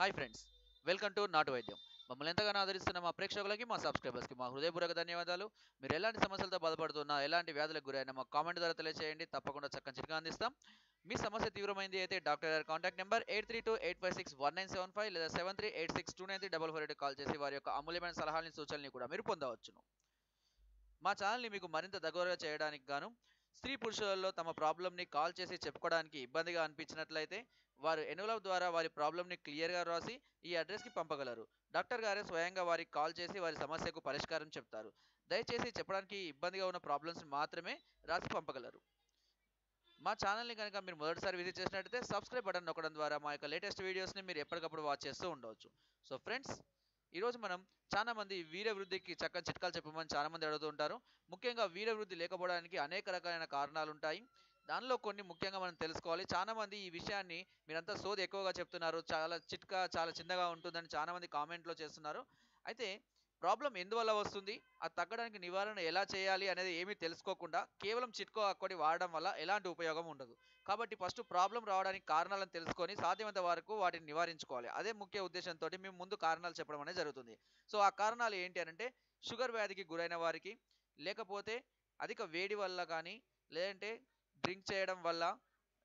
Hi friends welcome to నాటు వైద్యం మమ్మల్ని ఎంతగానో ఆదరిస్తున్న మా ప్రేక్షకులకి మా సబ్స్క్రైబర్స్కి మా హృదయపూర్వక ధన్యవాదాలు. మీరు ఎలాంటి సమస్యలతో బాధపడుతున్నా ఎలాంటి వ్యాధులకు గురైనా మా కామెంట్ ద్వారా తెలియజేయండి తప్పకుండా చక్కని చిరుగా అందిస్తాం. మీ సమస్య తీవ్రమైంది అయితే డాక్టర్ గారి contact number eight three two eight five six one nine seven five లేదా seven three eight six two nine three double four eight call చేసి వారి యొక్క అమూల్యమైన సలహాలని సూచనలు కూడా మీరు పొందవచ్చును. మా ఛానల్ని మీకు మరింత దగ్గరగా చేయడానికి గాను స్త్రీ పురుషులలో తమ ప్రాబ్లమ్ని కాల్ చేసి చెప్పుకోవడానికి ఇబ్బందిగా అనిపించినట్లయితే వారు ఎన్వలప్ ద్వారా వారి ప్రాబ్లమ్ని క్లియర్గా రాసి ఈ అడ్రస్కి పంపగలరు. డాక్టర్ గారే స్వయంగా వారికి కాల్ చేసి వారి సమస్యకు పరిష్కారం చెప్తారు. దయచేసి చెప్పడానికి ఇబ్బందిగా ఉన్న ప్రాబ్లమ్స్ మాత్రమే రాసి పంపగలరు. మా ఛానల్ని కనుక మీరు మొదటిసారి విజిట్ చేసినట్టయితే సబ్స్క్రైబ్ బటన్ నొక్కడం ద్వారా మా యొక్క లేటెస్ట్ వీడియోస్ని మీరు ఎప్పటికప్పుడు వాచ్ చేస్తూ ఉండవచ్చు. సో ఫ్రెండ్స్ ఈరోజు మనం చాలా మంది వీర వృద్ధికి చక్కని చిట్కాలు చెప్పమని చాలా మంది అడుగుతూ ఉంటారు. ముఖ్యంగా వీరవృద్ధి లేకపోవడానికి అనేక రకాలైన కారణాలు ఉంటాయి దానిలో కొన్ని ముఖ్యంగా మనం తెలుసుకోవాలి. చాలా మంది ఈ విషయాన్ని మీరంతా సోది ఎక్కువగా చెప్తున్నారు. చాలా చిట్కా చాలా చిన్నగా ఉంటుందని చాలా మంది కామెంట్లో చేస్తున్నారు. అయితే ప్రాబ్లం ఎందువల్ల వస్తుంది? అది తగ్గడానికి నివారణ ఎలా చేయాలి అనేది ఏమీ తెలుసుకోకుండా కేవలం చిట్కో అక్కడి వాడడం వల్ల ఎలాంటి ఉపయోగం ఉండదు. కాబట్టి ఫస్ట్ ప్రాబ్లం రావడానికి కారణాలను తెలుసుకొని సాధ్యమైనంత వరకు వాటిని నివారించుకోవాలి. అదే ముఖ్య ఉద్దేశంతో మేము ముందు కారణాలు చెప్పడం అనేది జరుగుతుంది. సో ఆ కారణాలు ఏంటి అంటే షుగర్ వ్యాధికి గురైన వారికి లేకపోతే అధిక వేడి వల్ల కానీ లేదంటే డ్రింక్ చేయడం వల్ల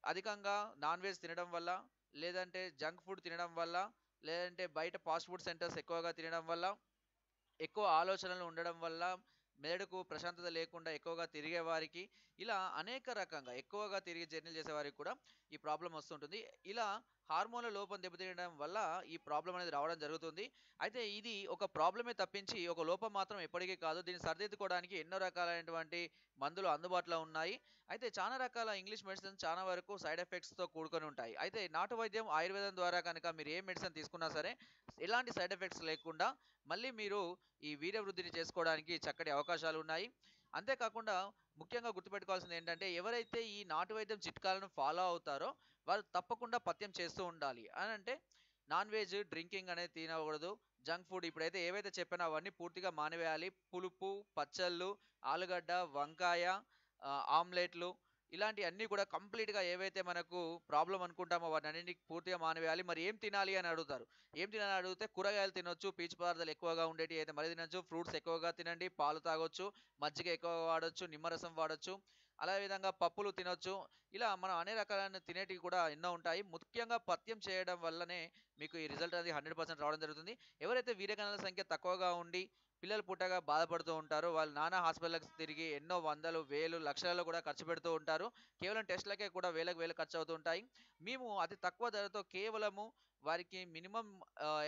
అధికంగా నాన్ వెజ్ తినడం వల్ల లేదంటే జంక్ ఫుడ్ తినడం వల్ల లేదంటే బయట ఫాస్ట్ ఫుడ్ సెంటర్స్ ఎక్కువగా తినడం వల్ల ఎక్కువ ఆలోచనలు ఉండడం వల్ల మెదడుకు ప్రశాంతత లేకుండా ఎక్కువగా తిరిగే వారికి ఇలా అనేక రకంగా ఎక్కువగా తిరిగి జర్నీలు చేసే వారికి కూడా ఈ ప్రాబ్లం వస్తుంటుంది. ఇలా హార్మోన్ల లోపం దెబ్బతినడం వల్ల ఈ ప్రాబ్లం అనేది రావడం జరుగుతుంది. అయితే ఇది ఒక ప్రాబ్లమే తప్పించి ఒక లోపం మాత్రం ఎప్పటికీ కాదు. దీన్ని సరిదిద్దుకోవడానికి ఎన్నో రకాలైనటువంటి మందులు అందుబాటులో ఉన్నాయి. అయితే చాలా రకాల ఇంగ్లీష్ మెడిసిన్ చాలా వరకు సైడ్ ఎఫెక్ట్స్తో కూడుకొని ఉంటాయి. అయితే నాటు వైద్యం ఆయుర్వేదం ద్వారా కనుక మీరు ఏ మెడిసిన్ తీసుకున్నా సరే ఎలాంటి సైడ్ ఎఫెక్ట్స్ లేకుండా మళ్ళీ మీరు ఈ వీరవృద్ధిని చేసుకోవడానికి చక్కటి అవకాశాలు ఉన్నాయి. అంతేకాకుండా ముఖ్యంగా గుర్తుపెట్టుకోవాల్సింది ఏంటంటే ఎవరైతే ఈ నాటు వైద్యం చిట్కాలను ఫాలో అవుతారో వారు తప్పకుండా పథ్యం చేస్తూ ఉండాలి. అని అంటే నాన్ వెజ్ డ్రింకింగ్ అనేది తినకూడదు జంక్ ఫుడ్ ఇప్పుడైతే ఏవైతే చెప్పినా అవన్నీ పూర్తిగా మానివేయాలి. పులుపు పచ్చళ్ళు ఆలుగడ్డ వంకాయ ఆమ్లెట్లు ఇలాంటి అన్నీ కూడా కంప్లీట్గా ఏవైతే మనకు ప్రాబ్లం అనుకుంటామో వాటిని అన్నింటికి పూర్తిగా మానివేయాలి. మరి ఏం తినాలి అని అడుగుతారు? ఏం తినాలని అడిగితే కూరగాయలు తినొచ్చు పీచు పదార్థాలు ఎక్కువగా ఉండేవి అయితే మరి తినొచ్చు ఫ్రూట్స్ ఎక్కువగా తినండి పాలు తాగొచ్చు మజ్జిగ ఎక్కువగా వాడొచ్చు నిమ్మరసం వాడొచ్చు. అలా విధంగా పప్పులు తినొచ్చు. ఇలా మనం అనే రకాలైన తినేటివి కూడా ఎన్నో ఉంటాయి. ముఖ్యంగా పత్యం చేయడం వల్లనే మీకు ఈ రిజల్ట్ అనేది హండ్రెడ్ పర్సెంట్ రావడం జరుగుతుంది. ఎవరైతే వీర్యకణాల సంఖ్య తక్కువగా ఉండి పిల్లలు పుట్టగా బాధపడుతూ ఉంటారు వాళ్ళు నానా హాస్పిటల్కి తిరిగి ఎన్నో వందలు వేలు లక్షలలో కూడా ఖర్చు పెడుతూ ఉంటారు. కేవలం టెస్ట్లకే కూడా వేలకు వేలు ఖర్చు అవుతూ ఉంటాయి. మేము అతి తక్కువ ధరతో కేవలము వారికి మినిమం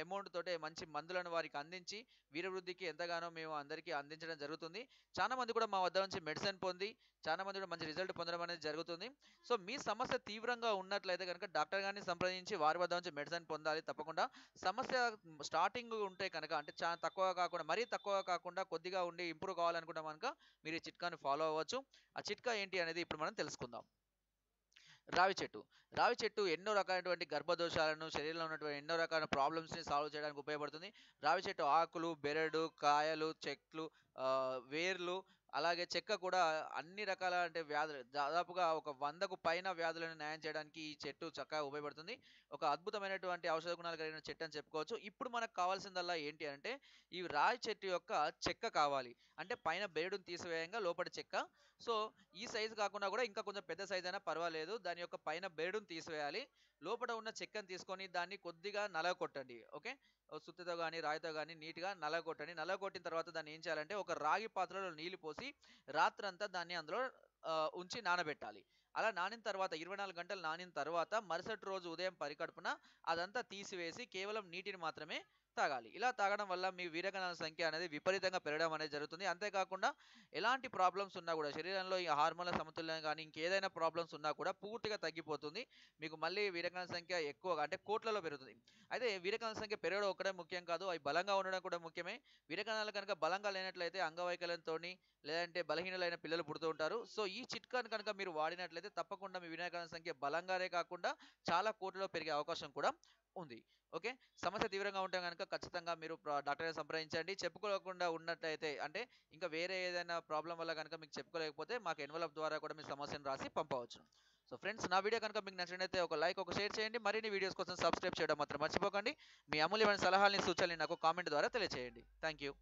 అమౌంట్ తోటే మంచి మందులను వారికి అందించి వీరవృద్ధికి ఎంతగానో మేము అందరికీ అందించడం జరుగుతుంది. చాలా మంది కూడా మా వద్ద నుంచి మెడిసిన్ పొంది చాలా మంది కూడా మంచి రిజల్ట్ పొందడం అనేది జరుగుతుంది. సో మీ సమస్య తీవ్రంగా ఉన్నట్లయితే కనుక డాక్టర్ గారిని సంప్రదించి వారి వద్ద నుంచి మెడిసిన్ పొందాలి తప్పకుండా. సమస్య స్టార్టింగ్ ఉంటే కనుక అంటే చాలా తక్కువ కాకుండా మరీ తక్కువ కాకుండా కొద్దిగా ఉండి ఇంప్రూవ్ కావాలనుకుంటే కనుక మీరు ఈ చిట్కాని ఫాలో అవ్వచ్చు. ఆ చిట్కా ఏంటి అనేది ఇప్పుడు మనం తెలుసుకుందాం. రావి చెట్టు. రావి చెట్టు ఎన్నో రకాలైనటువంటి గర్భదోషాలను శరీరంలో ఉన్నటువంటి ఎన్నో రకాల ప్రాబ్లమ్స్ని సాల్వ్ చేయడానికి ఉపయోగపడుతుంది. రావి చెట్టు ఆకులు బెరడు కాయలు చెట్లు వేర్లు అలాగే చెక్క కూడా అన్ని రకాల అంటే వ్యాధులు దాదాపుగా ఒక వందకు పైన వ్యాధులను న్యాయం చేయడానికి ఈ చెట్టు చక్కగా ఉపయోగపడుతుంది. ఒక అద్భుతమైనటువంటి ఔషధ గుణాలు కలిగిన చెట్టు అని చెప్పుకోవచ్చు. ఇప్పుడు మనకు కావాల్సిందల్లా ఏంటి అంటే ఈ రాయి చెట్టు యొక్క చెక్క కావాలి. అంటే పైన బెరడును తీసివేయంగా లోపల చెక్క. సో ఈ సైజు కాకుండా కూడా ఇంకా కొంచెం పెద్ద సైజ్ అయినా పర్వాలేదు. దాని యొక్క పైన బెరడును తీసివేయాలి. లోపల ఉన్న చెక్కను తీసుకొని దాన్ని కొద్దిగా నలగొట్టండి. ఓకే? సుత్తితో కానీ రాయితో కానీ నీట్గా నలగొట్టండి. నలగొట్టిన తర్వాత దాన్ని ఏం చేయాలంటే ఒక రాగి పాత్రలో నీళ్ళు పోసి రాత్రంతా దాన్ని అందులో ఉంచి నానబెట్టాలి. అలా నానిన తర్వాత ఇరవై నాలుగు గంటలు నానిన తర్వాత మరుసటి రోజు ఉదయం పరికడుపున అదంతా తీసివేసి కేవలం నీటిని మాత్రమే తాగాలి. ఇలా తాగడం వల్ల మీ వీరకణాల సంఖ్య అనేది విపరీతంగా పెరగడం అనేది జరుగుతుంది. అంతేకాకుండా ఎలాంటి ప్రాబ్లమ్స్ ఉన్నా కూడా శరీరంలో ఈ హార్మోన్ల సమతుల్యం కానీ ఇంకేదైనా ప్రాబ్లమ్స్ ఉన్నా కూడా పూర్తిగా తగ్గిపోతుంది. మీకు మళ్ళీ వీరకణాల సంఖ్య ఎక్కువగా అంటే కోట్లలో పెరుగుతుంది. అయితే వీరకణాల సంఖ్య పెరగడం ఒకటే ముఖ్యం కాదు అవి బలంగా ఉండడం కూడా ముఖ్యమే. వీరకణాలు కనుక బలంగా లేనట్లయితే అంగవైకల్యంతో లేదంటే బలహీనలైన పిల్లలు పుడుతూ ఉంటారు. సో ఈ చిట్కాను కనుక మీరు వాడినట్లయితే తప్పకుండా మీ వీరకణాల సంఖ్య బలంగానే కాకుండా చాలా కోట్లలో పెరిగే అవకాశం కూడా ఉంది. ఓకే? సమస్య తీవ్రంగా ఉంటే కనుక ఖచ్చితంగా మీరు డాక్టర్ని సంప్రదించండి. చెప్పుకోకుండా ఉన్నట్లయితే అంటే ఇంకా వేరే ఏదైనా ప్రాబ్లం వల్ల కనుక మీకు చెప్పుకోలేకపోతే మాకు ఎన్వలప్ ద్వారా కూడా మీ సమస్యను రాసి పంపవచ్చు. సో ఫ్రెండ్స్ నా వీడియో కనుక మీకు నచ్చినట్లయితే ఒక లైక్ ఒక షేర్ చేయండి. మరిన్ని వీడియోస్ కోసం సబ్స్క్రైబ్ చేయడం మాత్రం మర్చిపోకండి. మీ అమూల్యమైన సలహాలని సూచనలు నాకు కామెంట్ ద్వారా తెలియజేయండి థ్యాంక్ యూ